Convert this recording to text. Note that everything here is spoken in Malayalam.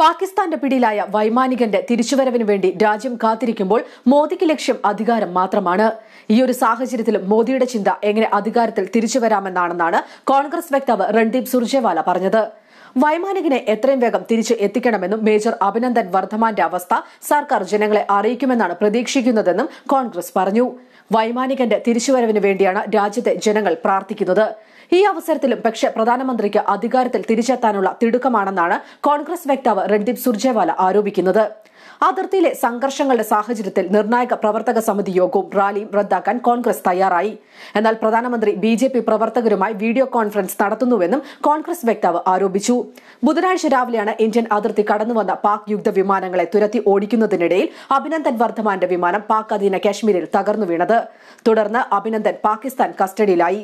പാകിസ്ഥാന്റെ പിടിയിലായ വൈമാനികന്റെ തിരിച്ചുവരവിന് വേണ്ടി രാജ്യം കാത്തിരിക്കുമ്പോൾ മോദിക്ക് ലക്ഷ്യം അധികാരം മാത്രമാണ്. ഈ ഒരു സാഹചര്യത്തിലും മോദിയുടെ ചിന്ത എങ്ങനെ അധികാരത്തിൽ തിരിച്ചുവരാമെന്നാണെന്നാണ് കോൺഗ്രസ് വക്താവ് രൺദീപ് സുർജേവാല പറഞ്ഞത്. വൈമാനികനെ എത്രയും വേഗം തിരിച്ച് എത്തിക്കണമെന്നും മേജർ അഭിനന്ദൻ വർദ്ധമാന്റെ അവസ്ഥ സർക്കാർ ജനങ്ങളെ അറിയിക്കുമെന്നാണ് പ്രതീക്ഷിക്കുന്നതെന്നും കോൺഗ്രസ് പറഞ്ഞു. വൈമാനികന്റെ തിരിച്ചുവരവിന് വേണ്ടിയാണ് രാജ്യത്തെ ജനങ്ങൾ പ്രാർത്ഥിക്കുന്നത്. ഈ അവസരത്തിലും പക്ഷെ പ്രധാനമന്ത്രിക്ക് അധികാരത്തിൽ തിരിച്ചെത്താനുള്ള തിടുക്കമാണെന്നാണ് കോൺഗ്രസ് വക്താവ് രൺദീപ് സുർജേവാല ആരോപിക്കുന്നത്. അതിർത്തിയിലെ സംഘർഷങ്ങളുടെ സാഹചര്യത്തിൽ നിർണായക പ്രവർത്തക സമിതി യോഗവും റാലിയും റദ്ദാക്കാൻ കോൺഗ്രസ് തയ്യാറായി. എന്നാൽ പ്രധാനമന്ത്രി ബി ജെ പി പ്രവർത്തകരുമായി വീഡിയോ കോൺഫറൻസ് നടത്തുന്നുവെന്നും കോൺഗ്രസ് വക്താവ് ആരോപിച്ചു. ബുധനാഴ്ച രാവിലെയാണ് ഇന്ത്യൻ അതിർത്തി കടന്നുവന്ന പാക് യുദ്ധ വിമാനങ്ങളെ തുരത്തി ഓടിക്കുന്നതിനിടയിൽ അഭിനന്ദൻ വർദ്ധമാന്റെ വിമാനം പാക് അധീന കാശ്മീരിൽ തകർന്നു വീണത്. തുടർന്ന് അഭിനന്ദൻ പാകിസ്ഥാൻ കസ്റ്റഡിയിലായി.